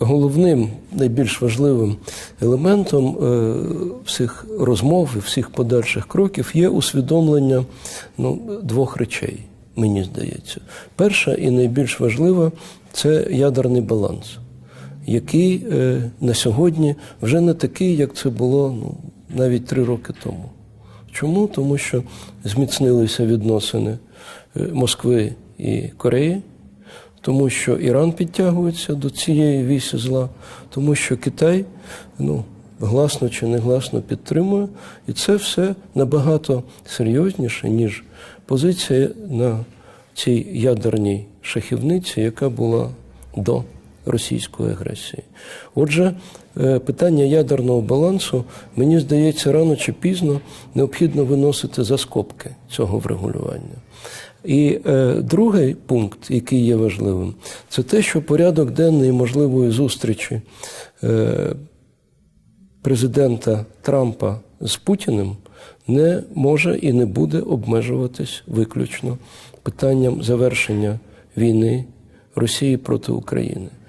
Головним, найбільш важливим елементом е, всіх розмов і всіх подальших кроків є усвідомлення ну, двох речей, мені здається. Перша і найбільш важлива це ядерний баланс, який е, на сьогодні вже не такий, як це було ну, навіть три роки тому. Чому? Тому що зміцнилися відносини е, Москви і Кореї тому що Іран підтягується до цієї вісі зла, тому що Китай ну, гласно чи негласно підтримує, і це все набагато серйозніше, ніж позиція на цій ядерній шахівниці, яка була до російської агресії. Отже, е, питання ядерного балансу, мені здається, рано чи пізно необхідно виносити за скобки цього врегулювання. І е, другий пункт, який є важливим, це те, що порядок денний можливої зустрічі е, президента Трампа з Путіним не може і не буде обмежуватись виключно питанням завершення війни Росії проти України.